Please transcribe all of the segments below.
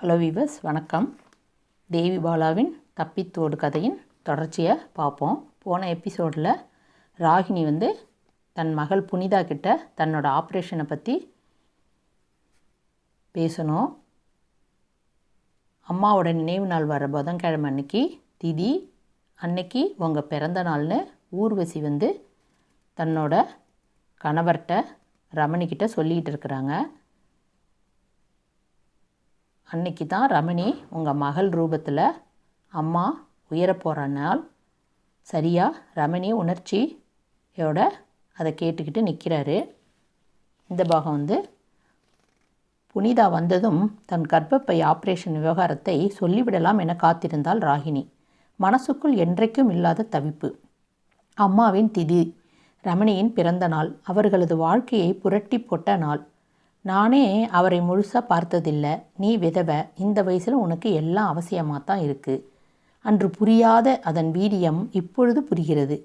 Hello viewers வணக்கம். தேவி பாலாவின் தப்பித்தோடு கதையின் தொடர்ச்சியை பார்ப்போம். போன எபிசோடில் ராகினி வந்து தன் மகள் புனிதா கிட்ட தன்னோட ஆப்ரேஷனை பற்றி பேசணும். அம்மாவோட நினைவு நாள் வர புதன்கிழமை அன்னைக்கு திதி அன்னைக்கு உங்கள் பிறந்த நாள்னு ஊர்வசி வந்து தன்னோட கணவர்கிட்ட ரமணிக்கிட்ட சொல்லிகிட்டு இருக்கிறாங்க. அன்னைக்கு தான் ரமணி உங்கள் மகள் ரூபத்தில் அம்மா உயரப்போகிற நாள். சரியா? ரமணி உணர்ச்சியோட அதை கேட்டுக்கிட்டு நிற்கிறாரு இந்த பாகம் வந்து புனிதா வந்ததும் தன் கர்ப்பப்பை ஆப்ரேஷன் விவகாரத்தை சொல்லிவிடலாம் என காத்திருந்தாள் ராகினி. மனசுக்குள் என்றைக்கும் இல்லாத தவிப்பு. அம்மாவின் திதி ரமணியின் பிறந்த நாள் அவர்களது வாழ்க்கையை புரட்டி போட்ட நாள். நானே அவரை முழுசாக பார்த்ததில்லை. நீ விதவை இந்த வயசில் உனக்கு எல்லாம் அவசியமாக தான் இருக்குது அன்று புரியாத அதன் வீரியம் இப்பொழுது புரிகிறது.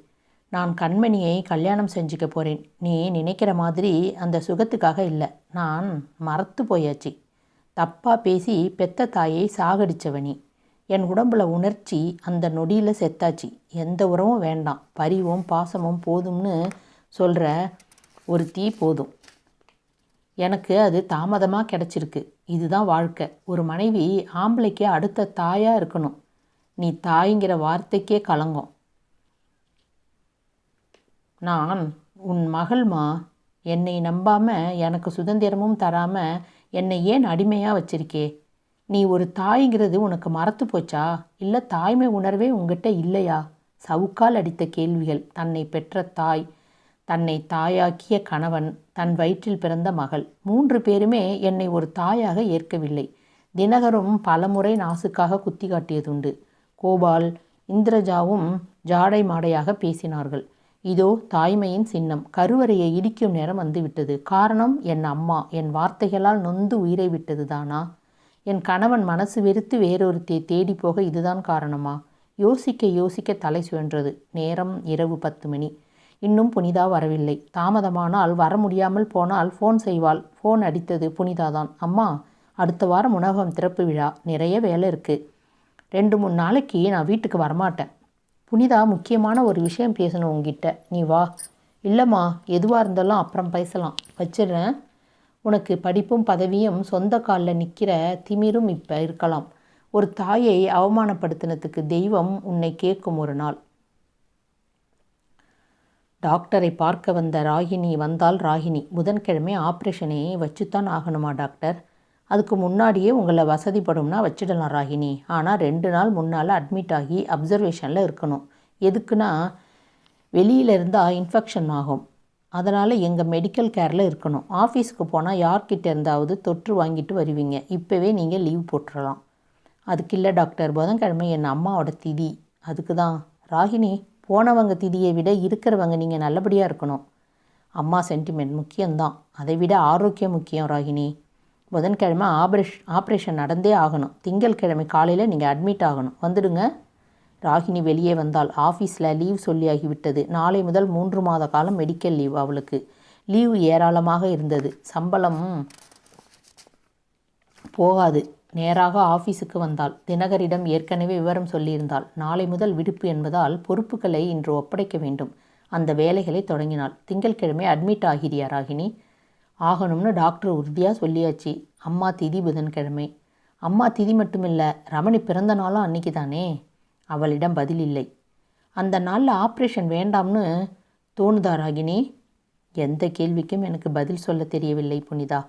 நான் கண்மணியை கல்யாணம் செஞ்சுக்க போகிறேன் நீ நினைக்கிற மாதிரி அந்த சுகத்துக்காக இல்லை. நான் மறத்து போயாச்சு. தப்பாக பேசி பெத்த தாயை சாகடிச்சவனி. என் உடம்புல உணர்ச்சி அந்த நொடியில் செத்தாச்சு. எந்த உறவும் வேண்டாம். பரிவும் பாசமும் போதும்னு சொல்கிற ஒரு தீ போதும். எனக்கு அது தாமதமாக கிடச்சிருக்கு. இதுதான் வாழ்க்கை. ஒரு மனைவி ஆம்பளைக்கு அடுத்த தாயாக இருக்கணும். நீ தாய்ங்கிற வார்த்தைக்கே கலங்கும். நான் உன் மகள்மா என்னை நம்பாமல் எனக்கு சுதந்திரமும் தராமல் என்னை ஏன் அடிமையாக வச்சிருக்கே? நீ ஒரு தாய்ங்கிறது உனக்கு மறத்து போச்சா? இல்லை தாய்மை உணர்வே உங்ககிட்ட இல்லையா? சவுக்கால் அடித்த கேள்விகள். தன்னை பெற்ற தாய். தன்னை தாயாக்கிய கணவன் தன் வயிற்றில் பிறந்த மகள். மூன்று பேருமே என்னை ஒரு தாயாக ஏற்கவில்லை. தினகரும் பலமுறை நாசுக்காக குத்தி காட்டியதுண்டு. கோபால் இந்திரஜாவும் ஜாடை மாடையாக பேசினார்கள். இதோ தாய்மையின் சின்னம். கருவறையை இடிக்கும் நேரம் வந்துவிட்டது. காரணம் என் அம்மா. என் வார்த்தைகளால் நொந்து உயிரை விட்டது தானா? என் கணவன் மனசு வெறுத்து வேறொருத்தை தேடி போக இதுதான் காரணமா? யோசிக்க யோசிக்க தலை சுழன்றது. நேரம் இரவு பத்து மணி. இன்னும் புனிதா வரவில்லை. தாமதமானால் வர முடியாமல் போனால் ஃபோன் செய்வாள். ஃபோன் அடித்தது புனிதாதான். அம்மா அடுத்த வாரம் உணவகம் திறப்பு விழா. நிறைய வேலை இருக்குது ரெண்டு மூணு நாளைக்கு நான் வீட்டுக்கு வரமாட்டேன். புனிதா முக்கியமான ஒரு விஷயம் பேசணும் உங்ககிட்ட நீ வா. இல்லைம்மா எதுவாக இருந்தாலும் அப்புறம் பேசலாம். வச்சிடுறேன். உனக்கு படிப்பும் பதவியும் சொந்த காலில் நிற்கிற திமிரும் இப்போ இருக்கலாம். ஒரு தாயை அவமானப்படுத்தினதுக்கு தெய்வம் உன்னை கேட்கும் ஒரு நாள். டாக்டரை பார்க்க வந்த ராகினி வந்தால் ராகினி. புதன்கிழமை ஆப்ரேஷனே வச்சுத்தான் ஆகணுமா டாக்டர்? அதுக்கு முன்னாடியே உங்களை வசதிப்படும்னா வச்சிடலாம் ராகினி. ஆனால் ரெண்டு நாள் முன்னால் அட்மிட் ஆகி அப்சர்வேஷனில் இருக்கணும். எதுக்குன்னா வெளியில் இருந்தால் இன்ஃபெக்ஷன் ஆகும். அதனால் எங்கள் மெடிக்கல் கேரில் இருக்கணும். ஆஃபீஸுக்கு போனால் யார்கிட்ட இருந்தாவது தொற்று வாங்கிட்டு வருவீங்க. இப்போவே நீங்கள் லீவ் போட்டுடலாம் அதுக்கு இல்லை டாக்டர். புதன்கிழமை என் அம்மாவோட திதி. அதுக்கு தான் ராகினி போனவங்க திதியை விட இருக்கிறவங்க நீங்கள் நல்லபடியாக இருக்கணும். அம்மா சென்டிமெண்ட் முக்கியம்தான். அதை விட ஆரோக்கியம் முக்கியம் ராகினி புதன்கிழமை ஆப்ரேஷ் ஆப்ரேஷன் நடந்தே ஆகணும். திங்கள்கிழமை காலையில் நீங்கள் அட்மிட் ஆகணும். வந்துடுங்க. ராகினி வெளியே வந்தால் ஆஃபீஸில் லீவ் சொல்லியாகிவிட்டது நாளை முதல் மூன்று மாத காலம் மெடிக்கல் லீவ் அவளுக்கு. லீவு ஏராளமாக இருந்தது. சம்பளம் போகாது. நேராக ஆஃபீஸுக்கு வந்தாள். தினகரிடம் ஏற்கனவே விவரம் சொல்லியிருந்தாள். நாளை முதல் விடுப்பு என்பதால் பொறுப்புகளை இன்று ஒப்படைக்க வேண்டும். அந்த வேலைகளை தொடங்கினாள். திங்கட்கிழமை அட்மிட் ஆகிறியா ராகினி? ஆகணும்னு டாக்டர் உறுதியாக சொல்லியாச்சு. அம்மா திதி புதன்கிழமை. அம்மா திதி மட்டுமில்லை ரமணி பிறந்த நாளும் அன்னைக்கு தானே அவளிடம் பதில் இல்லை. அந்த நாளில் ஆப்ரேஷன் வேண்டாம்னு தோணுதா ராகினி? எந்த கேள்விக்கும் எனக்கு பதில் சொல்ல தெரியவில்லை புனிதா.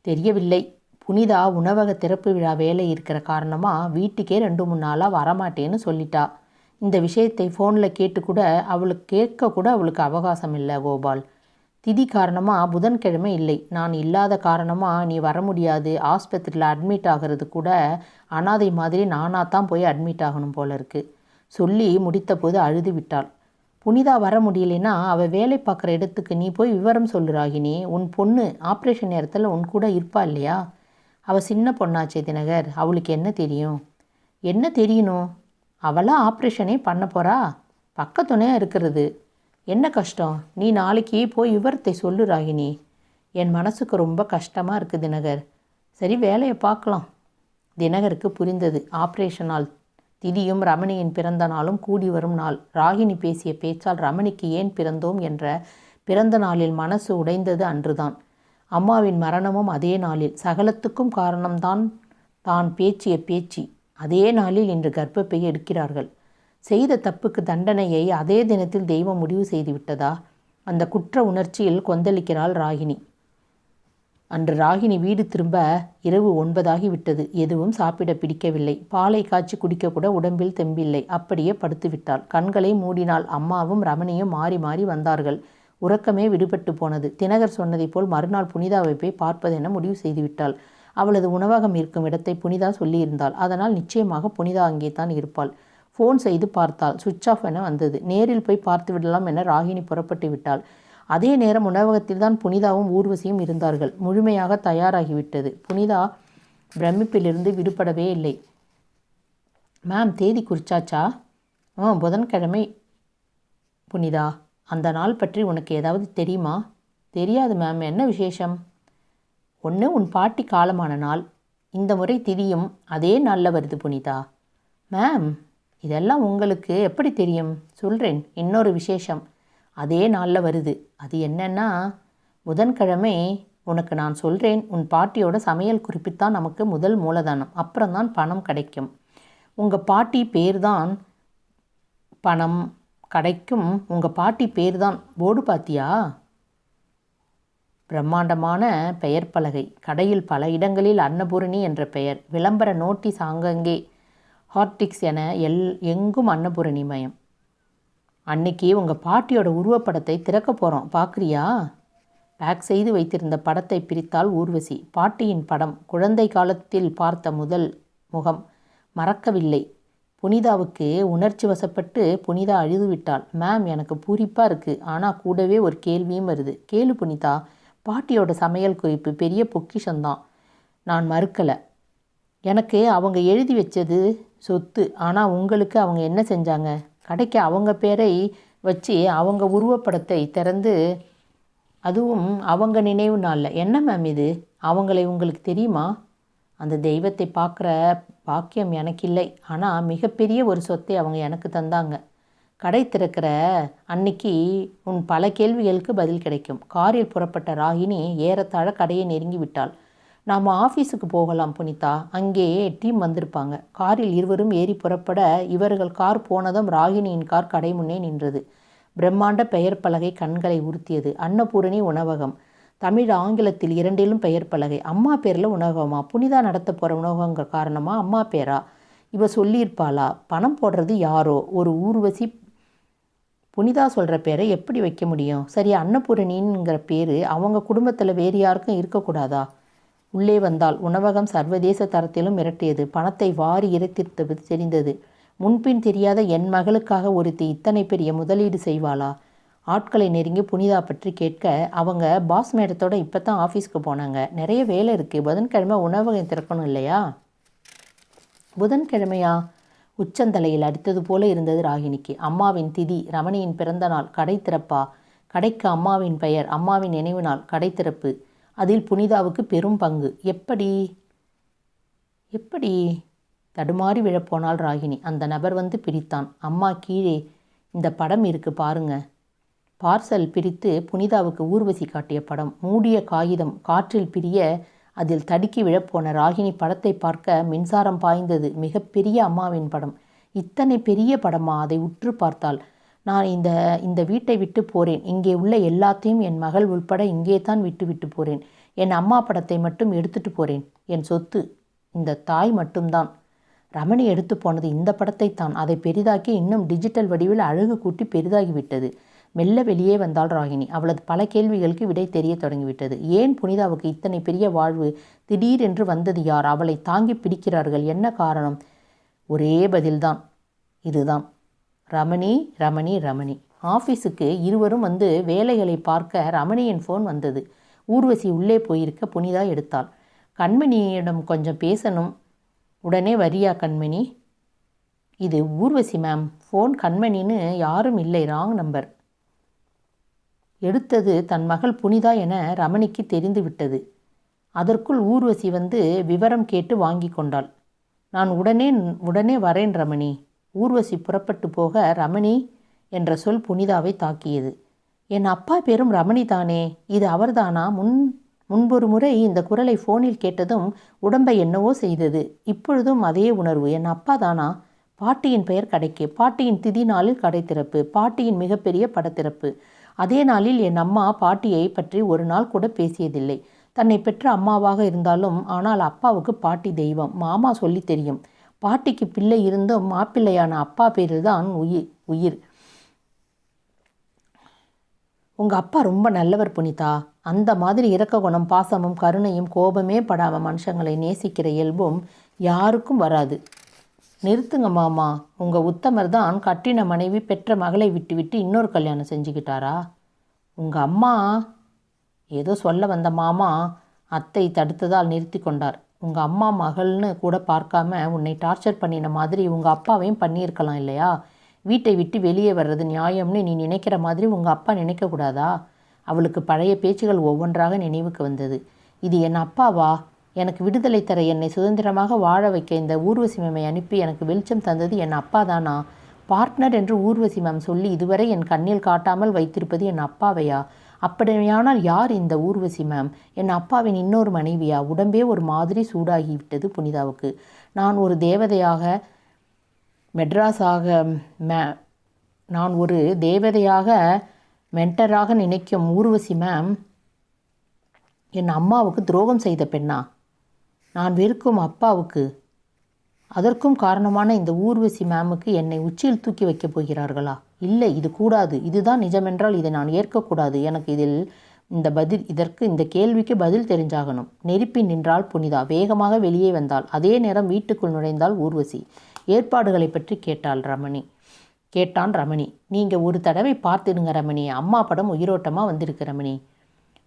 தெரியவில்லை. புனிதா உணவக திறப்பு விழா வேலை இருக்கிற காரணமாக வீட்டுக்கே ரெண்டு மூணு நாளாக வரமாட்டேன்னு சொல்லிட்டா. இந்த விஷயத்தை ஃபோனில் கேட்டு கூட அவளுக்கு கேட்க கூட அவளுக்கு அவகாசம் இல்லை கோபால். திதி காரணமாக புதன்கிழமை இல்லை. நான் இல்லாத காரணமாக நீ வர முடியாது. ஆஸ்பத்திரியில் அட்மிட் ஆகிறது கூட அனாதை மாதிரி நானாக தான் போய் அட்மிட் ஆகணும் போல இருக்கு. சொல்லி முடித்த போது அழுது விட்டாள். புனிதா வர முடியலைன்னா அவள் வேலை பார்க்குற இடத்துக்கு நீ போய் விவரம் சொல்லு ராகினி. உன் பொண்ணு ஆப்ரேஷன் நேரத்தில் உன் கூட இருப்பா இல்லையா? அவள் சின்ன பொண்ணாச்சே தினகர் அவளுக்கு என்ன தெரியும்? என்ன தெரியணும்? அவளாக ஆப்ரேஷனே பண்ண போகிறா பக்கத்துணையாக இருக்கிறது. என்ன கஷ்டம்? நீ நாளைக்கு போய் விவரத்தை சொல்லு ராகினி. என் மனசுக்கு ரொம்ப கஷ்டமாக இருக்குது தினகர். சரி வேலையை பார்க்கலாம். தினகருக்கு புரிந்தது. ஆப்ரேஷனால் திதியும் ரமணியின் பிறந்த நாளும் கூடி வரும் நாள். ராகினி பேசிய பேச்சால் ரமணிக்கு ஏன் பிறந்தோம் என்ற பிறந்த நாளில் மனசு உடைந்தது அன்றுதான். அம்மாவின் மரணமும் அதே நாளில். சகலத்துக்கும் காரணம்தான் தான் பேச்சிய பேச்சு. அதே நாளில் இன்று கர்ப்பப்பை எடுக்கிறார்கள். செய்த தப்புக்கு தண்டனையை அதே தினத்தில் தெய்வம் முடிவு செய்து விட்டதா அந்த குற்ற உணர்ச்சியில் கொந்தளிக்கிறாள் ராகினி அன்று ராகினி வீடு திரும்ப இரவு ஒன்பதாகி விட்டது எதுவும் சாப்பிட பிடிக்கவில்லை. பாலை காய்ச்சி குடிக்கக்கூட உடம்பில் தெம்பில்லை. அப்படியே படுத்துவிட்டாள். கண்களை மூடினாள். அம்மாவும் ரமணியும் மாறி மாறி வந்தார்கள். உறக்கமே விடுபட்டு போனது. தினகர் சொன்னதைப் போல் மறுநாள் புனிதாவை போய் பார்ப்பதென முடிவு செய்துவிட்டாள். அவளது உணவகம் இருக்கும் இடத்தை புனிதா சொல்லியிருந்தாள். அதனால் நிச்சயமாக புனிதா அங்கே தான் இருப்பாள். ஃபோன் செய்து பார்த்தாள். சுவிட்ச் ஆஃப் என வந்தது. நேரில் போய் பார்த்து விடலாம் என ராகினி புறப்பட்டு விட்டாள். அதே நேரம் உணவகத்தில் தான் புனிதாவும் ஊர்வசியும் இருந்தார்கள். முழுமையாக தயாராகிவிட்டது. புனிதா பிரமிப்பிலிருந்து விடுபடவே இல்லை. மேம் தேதி குறிச்சாச்சா? ஆ புதன்கிழமை புனிதா. அந்த நாள் பற்றி உனக்கு ஏதாவது தெரியுமா? தெரியாது மேம் என்ன விசேஷம்? ஒன்று உன் பாட்டி காலமான நாள். இந்த முறை திதியும் அதே நாளில் வருது புனிதா. மேம் இதெல்லாம் உங்களுக்கு எப்படி தெரியும்? சொல்கிறேன் இன்னொரு விசேஷம். அதே நாளில் வருது. அது என்னன்னா புதன்கிழமை உனக்கு நான் சொல்கிறேன் உன் பாட்டியோட சமையல் குறிப்பித்தான் நமக்கு முதல் மூலதனம். அப்புறம்தான் பணம் கிடைக்கும். உங்கள் பாட்டி பேர் தான் பணம். கடைக்கும் உங்கள் பாட்டி பேர் தான் போர்டு பாத்தியா? பிரம்மாண்டமான பெயர் பலகை. கடையில் பல இடங்களில் அன்னபூரணி என்ற பெயர். விளம்பர நோட்டீஸ் ஆங்கங்கே. ஹார்டிக்ஸ் என எல் எங்கும் அன்னபூரணி மயம். அன்னைக்கு உங்கள் பாட்டியோட உருவப்படத்தை திறக்க போகிறோம் பார்க்குறியா பேக் செய்து வைத்திருந்த படத்தை பிரித்தால் ஊர்வசி. பாட்டியின் படம் குழந்தை காலத்தில் பார்த்த முதல் முகம். மறக்கவில்லை. புனிதாவுக்கு உணர்ச்சி வசப்பட்டு புனிதா அழுதுவிட்டாள். மேம் எனக்கு பூரிப்பாக இருக்குது ஆனால் கூடவே ஒரு கேள்வியும் வருது. கேளு புனிதா பாட்டியோட சமையல் குறிப்பு பெரிய பொக்கிஷந்தான் நான் மறுக்கலை. எனக்கு அவங்க எழுதி வச்சது சொத்து. ஆனால் உங்களுக்கு அவங்க என்ன செஞ்சாங்க? கடைக்கு அவங்க பேரை வச்சு அவங்க உருவப்படத்தை திறந்து அதுவும் அவங்க நினைவு நாளில். என்ன மேம் இது? அவங்களை உங்களுக்கு தெரியுமா? அந்த தெய்வத்தை பார்க்குற பாக்கியம் எனக்கு இல்லை. ஆனால் மிகப்பெரிய ஒரு சொத்தை அவங்க எனக்கு தந்தாங்க. கடை திறக்கிற அன்னைக்கு உன் பல கேள்விகளுக்கு பதில் கிடைக்கும். காரில் புறப்பட்ட ராகினி ஏறத்தாழ கடையை நெருங்கி விட்டாள். நாம் ஆஃபீஸுக்கு போகலாம் புனிதா. அங்கேயே டீம் வந்திருப்பாங்க. காரில் இருவரும் ஏறி புறப்பட இவர்கள் கார் போனதும் ராகினியின் கார் கடை முன்னே நின்றது. பிரம்மாண்ட பெயர் பலகை கண்களை உறுத்தியது. அன்னபூரணி உணவகம். தமிழ் ஆங்கிலத்தில் இரண்டிலும் பெயர் பலகை. அம்மா பேரில் உணவகமா? புனிதா நடத்த போகிற உணவகங்கிற காரணமாக அம்மா பேரா? இவ சொல்லியிருப்பாளா? பணம் போடுறது யாரோ? ஒரு ஊர்வசி புனிதா சொல்கிற பேரை எப்படி வைக்க முடியும்? சரி அன்னபூரணிங்கிற பேர் அவங்க குடும்பத்தில் வேறு யாருக்கும் இருக்கக்கூடாதா? உள்ளே வந்தால் உணவகம் சர்வதேச தரத்திலும் மிரட்டியது. பணத்தை வாரி இறைத்திருத்தது தெரிந்தது. முன்பின் தெரியாத என் மகளுக்காக ஒருத்தி இத்தனை பெரிய முதலீடு செய்வாளா? ஆட்களை நெருங்கி புனிதா பற்றி கேட்க அவங்க பாஸ் மேடத்தோட இப்போ தான் ஆஃபீஸ்க்கு போனாங்க. நிறைய வேலை இருக்குது புதன்கிழமை உணவகம் திறக்கணும் இல்லையா? புதன்கிழமையா? உச்சந்தலையில் அடித்தது போல இருந்தது ராகினிக்கு அம்மாவின் திதி ரமணியின் பிறந்த நாள் கடை திறப்பா? கடைக்கு அம்மாவின் பெயர் அம்மாவின் நினைவு நாள் கடை திறப்பு? அதில் புனிதாவுக்கு பெரும் பங்கு. எப்படி? எப்படி? தடுமாறி விழப்போனால் ராகினி அந்த நபர் வந்து பிரித்தான். அம்மா கீழே இந்த படம் இருக்கு பாருங்க. பார்சல் பிரித்து புனிதாவுக்கு ஊர்வசி காட்டிய படம். மூடிய காகிதம் காற்றில் பிரிய அதில் தடுக்கி விழப்போன ராகினி படத்தை பார்க்க மின்சாரம் பாய்ந்தது மிகப்பெரிய அம்மாவின் படம். இத்தனை பெரிய படமா? அதை உற்று பார்த்தாள். நான் இந்த இந்த வீட்டை விட்டு போகிறேன் இங்கே உள்ள எல்லாத்தையும் என் மகள் உள்பட இங்கே தான் விட்டு விட்டு போகிறேன் என் அம்மா படத்தை மட்டும் எடுத்துட்டு போகிறேன் என் சொத்து இந்த தாய் மட்டும்தான். ரமணி எடுத்து போனது இந்த படத்தை தான் அதை பெரிதாக்கி இன்னும் டிஜிட்டல் வடிவில் அழகு கூட்டி பெரிதாகிவிட்டது. மெல்ல வெளியே வந்தாள் ராகினி. அவளது பல கேள்விகளுக்கு விடை தெரிய தொடங்கிவிட்டது. ஏன் புனிதாவுக்கு இத்தனை பெரிய வாழ்வு திடீரென்று வந்தது யார்? அவளை தாங்கி பிடிக்கிறார்கள் என்ன காரணம்? ஒரே பதில்தான். இதுதான். ரமணி ரமணி ரமணி. ஆஃபீஸுக்கு இருவரும் வந்து வேலைகளை பார்க்க ரமணியின் ஃபோன் வந்தது. ஊர்வசி உள்ளே போயிருக்க புனிதா எடுத்தாள். கண்மணியிடம் கொஞ்சம் பேசணும். உடனே வரியா கண்மணி? இது ஊர்வசி மேம் ஃபோன் கண்மணின்னு யாரும் இல்லை. ராங் நம்பர் எடுத்தது தன் மகள் புனிதா என ரமணிக்கு தெரிந்து விட்டது. அதற்குள் ஊர்வசி வந்து விவரம் கேட்டு வாங்கி கொண்டாள். நான் உடனே உடனே வரேன் ரமணி. ஊர்வசி புறப்பட்டு போக ரமணி என்ற சொல் புனிதாவை தாக்கியது. என் அப்பா பேரும் ரமணி தானே. இது அவர்தானா? முன் முன்பொரு முறை இந்த குரலை ஃபோனில் கேட்டதும் உடம்பை என்னவோ செய்தது. இப்பொழுதும் அதே உணர்வு. என் அப்பா தானா? பாட்டியின் பெயர் கடைக்கு. பாட்டியின் திதி நாளில் கடை திறப்பு. பாட்டியின் மிகப்பெரிய படத்திறப்பு. அதே நாளில் என் அம்மா பாட்டியை பற்றி ஒரு நாள் கூட பேசியதில்லை. தன்னை பெற்ற அம்மாவாக இருந்தாலும் ஆனால் அப்பாவுக்கு பாட்டி தெய்வம் மாமா சொல்லி தெரியும். பாட்டிக்கு பிள்ளை இருந்தும் மாப்பிள்ளையான அப்பா பேர் தான் உயிர். உயிர் உங்கள் அப்பா ரொம்ப நல்லவர் புனிதா. அந்த மாதிரி இறக்க குணம் பாசமும் கருணையும் கோபமே படாமல் மனுஷங்களை நேசிக்கிற இயல்பும் யாருக்கும் வராது. நிறுத்துங்க மாமா. உங்கள் உத்தமர் தான் கட்டின மனைவி பெற்ற மகளை விட்டுவிட்டு இன்னொரு கல்யாணம் செஞ்சுக்கிட்டாரா? உங்கள் அம்மா? ஏதோ சொல்ல வந்த மாமா அத்தை தடுத்ததால் நிறுத்தி கொண்டார். உங்கள் அம்மா மகள்னு கூட பார்க்காம உன்னை டார்ச்சர் பண்ணின மாதிரி உங்கள் அப்பாவையும் பண்ணியிருக்கலாம் இல்லையா? வீட்டை விட்டு வெளியே வர்றது நியாயம்னு நீ நினைக்கிற மாதிரி உங்கள் அப்பா நினைக்கக்கூடாதா? அவளுக்கு பழைய பேச்சுகள் ஒவ்வொன்றாக நினைவுக்கு வந்தது. இது என் அப்பாவா? எனக்கு விடுதலை தர என்னை சுதந்திரமாக வாழ வைக்க இந்த ஊர்வசி மேமை அனுப்பி எனக்கு வெளிச்சம் தந்தது என் அப்பா தானா? பார்ட்னர் என்று ஊர்வசி மேம் சொல்லி இதுவரை என் கண்ணில் காட்டாமல் வைத்திருப்பது என் அப்பாவையா? அப்படியானால் யார் இந்த ஊர்வசி மேம்? என் அப்பாவின் இன்னொரு மனைவியா? உடம்பே ஒரு மாதிரி சூடாகிவிட்டது புனிதாவுக்கு. நான் ஒரு தேவதையாக மெட்ராஸாக மே நான் ஒரு தேவதையாக மென்டராக நினைக்கும் ஊர்வசி மேம் என் அம்மாவுக்கு துரோகம் செய்த பெண்ணா? நான் வெறுக்கும் அப்பாவுக்கு. அதற்கும் காரணமான இந்த ஊர்வசி மேமுக்கு என்னை உச்சியில் தூக்கி வைக்கப் போகிறார்களா? இல்லை இது கூடாது. இதுதான் நிஜமென்றால் இதை நான் ஏற்கக்கூடாது. எனக்கு இதில் இந்த பதில் இதற்கு இந்த கேள்விக்கு பதில் தெரிஞ்சாகணும். நெருப்பி நின்றால் புனிதா. வேகமாக வெளியே வந்தாள். அதே நேரம் வீட்டுக்குள் நுழைந்தால் ஊர்வசி. ஏற்பாடுகளை பற்றி கேட்டாள் ரமணி. கேட்டான் ரமணி. நீங்கள் ஒரு தடவை பார்த்துடுங்க ரமணி. அம்மா படம் உயிரோட்டமாக வந்திருக்கு ரமணி.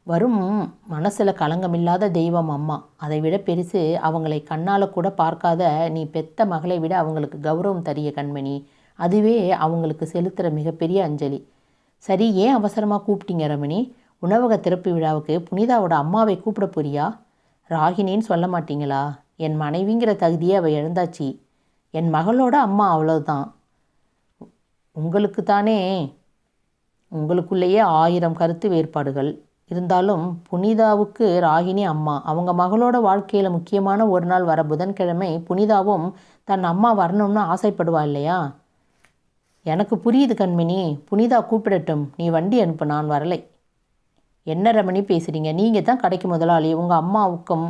வரும் மனசில் களங்கமில்லாத தெய்வம் அம்மா. அதை விட பெருசு அவங்களை கண்ணால் கூட பார்க்காத நீ பெத்த மகளை விட அவங்களுக்கு கௌரவம் தரிய கண்மணி. அதுவே அவங்களுக்கு செலுத்துகிற மிகப்பெரிய அஞ்சலி. சரி ஏன் அவசரமாக கூப்பிட்டீங்க ரமணி? உணவக திறப்பு விழாவுக்கு புனிதாவோட அம்மாவை கூப்பிட போறியா? ராகினின்னு சொல்ல மாட்டீங்களா? என் மனைவிங்கிற தகுதியை அவள் இழந்தாச்சு. என் மகளோட அம்மா அவ்வளவுதான். உங்களுக்கு தானே உங்களுக்குள்ளேயே ஆயிரம் கருத்து வேறுபாடுகள். இருந்தாலும் புனிதாவுக்கு ராகினி அம்மா. அவங்க மகளோட வாழ்க்கையில் முக்கியமான ஒரு நாள் வர புதன்கிழமை புனிதாவும் தன் அம்மா வரணும்னு ஆசைப்படுவா இல்லையா? எனக்கு புரியுது கண்மணி புனிதா கூப்பிடட்டும். நீ வண்டி அனுப்பு நான் வரலை. என்ன ரமணி பேசுகிறீங்க நீங்கள் தான் கடைக்கு முதலாளி. உங்கள் அம்மாவுக்கும்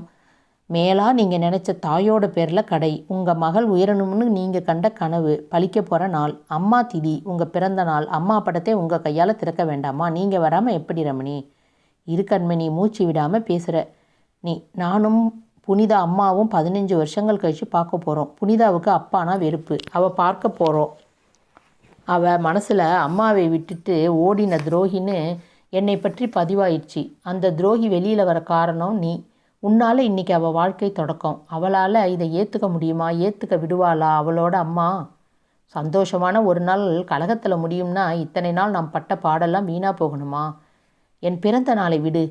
மேலாக நீங்கள் நினச்ச தாயோட பேரில் கடை. உங்கள் மகள் உயரணும்னு நீங்கள் கண்ட கனவு பழிக்க போகிற நாள். அம்மா திதி உங்கள் பிறந்த நாள். அம்மா படத்தை உங்கள் கையால் திறக்க வேண்டாமா? நீங்கள் வராமல் எப்படி ரமணி? இரு கண்மணி மூச்சு விடாமல் பேசுகிற நீ நானும் புனிதா அம்மாவும் பதினஞ்சு வருஷங்கள் கழித்து பார்க்க போகிறோம் புனிதாவுக்கு அப்பானா வெறுப்பு. அவள் பார்க்க போகிறோம் அவள் மனசில் அம்மாவை விட்டுட்டு ஓடின துரோகின்னு என்னை பற்றி பதிவாயிடுச்சு. அந்த துரோகி வெளியில் வர காரணம் நீ. உன்னால் இன்னைக்கு அவள் வாழ்க்கை தொடக்கம். அவளால் இதை ஏற்றுக்க முடியுமா? ஏற்றுக்க விடுவாளா அவளோட அம்மா? சந்தோஷமான ஒரு நாள் கழகத்தில் முடியும்னா இத்தனை நாள் நாம் பட்ட பாடெல்லாம் வீணாக போகணுமா? என் பிறந்த நாளை விடு.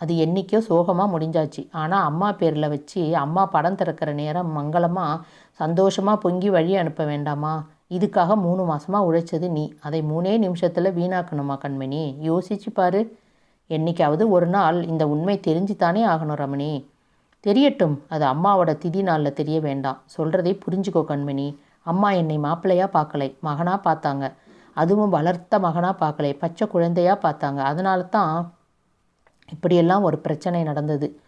அது என்றைக்கோ சோகமாக முடிஞ்சாச்சு. ஆனால் அம்மா பேரில் வச்சு அம்மா படம் திறக்கிற நேரம் மங்களமாக சந்தோஷமாக பொங்கி வழி அனுப்ப வேண்டாமா? இதுக்காக மூணு மாதமாக உழைச்சது நீ. அதை மூணே நிமிஷத்தில் வீணாக்கணுமா கண்மணி? யோசிச்சு பாரு. என்னைக்காவது ஒரு நாள் இந்த உண்மை தெரிஞ்சு தானே ஆகணும் ரமணி. தெரியட்டும் அது அம்மாவோட திதி நாளில் தெரிய வேண்டாம். சொல்கிறதை புரிஞ்சுக்கோ கண்மணி. அம்மா என்னை மாப்பிள்ளையாக பார்க்கலை. மகனாக பார்த்தாங்க. அதுவும் வளர்த்த மகனாக பார்க்கலை. பச்சை குழந்தையாக பார்த்தாங்க. அதனால தான் இப்படியெல்லாம் ஒரு பிரச்சனை நடந்தது.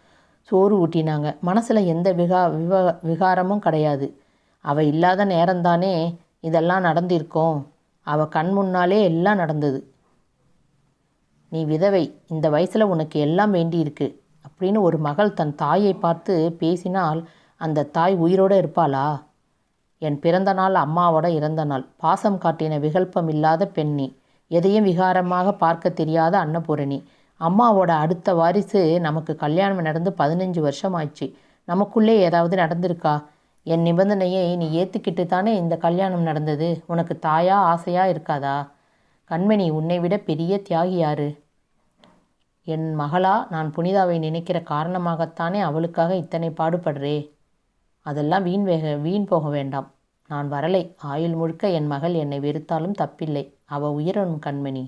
சோறு ஊட்டினாங்க. மனசில் எந்த விகா விவ விகாரமும் கிடையாது. அவள் இல்லாத நேரம்தானே இதெல்லாம் நடந்திருக்கோம். அவள் கண் முன்னாலே எல்லாம் நடந்தது. நீ விதவை இந்த வயசில் உனக்கு எல்லாம் வேண்டியிருக்கு அப்படின்னு ஒரு மகள் தன் தாயை பார்த்து பேசினால் அந்த தாய் உயிரோடு இருப்பாளா? என் பிறந்த நாள் அம்மாவோட இறந்த நாள். பாசம் காட்டின விகல்பம் இல்லாத பெண்ணி. எதையும் விகாரமாக பார்க்க தெரியாத அன்னபூரணி. அம்மாவோட அடுத்த வாரிசு நமக்கு கல்யாணம் நடந்து பதினஞ்சு வருஷம் ஆயிடுச்சு நமக்குள்ளே ஏதாவது நடந்திருக்கா? என் நிபந்தனையை நீ ஏற்றுக்கிட்டு தானே இந்த கல்யாணம் நடந்தது? உனக்கு தாயா ஆசையாக இருக்காதா? கண்மணி உன்னை விட பெரிய தியாகி யாரு? என் மகளா நான் புனிதாவை நினைக்கிற காரணமாகத்தானே அவளுக்காக இத்தனை பாடுபடுறே. அதெல்லாம் வீண் வேக வீண் போக வேண்டாம். நான் வரலை. ஆயுள் முழுக்க என் மகள் என்னை வெறுத்தாலும் தப்பில்லை. அவ உயிரணும் கண்மணி.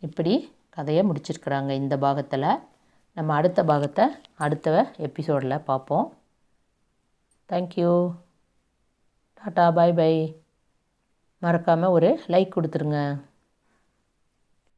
இப்படி கதையை முடிச்சிருக்கிறாங்க இந்த பாகத்தில். நம்ம அடுத்த பாகத்தை அடுத்த எபிசோடில் பார்ப்போம். தேங்க்யூ டாட்டா பாய் பை மறக்காமல் ஒரு லைக் கொடுத்துருங்க.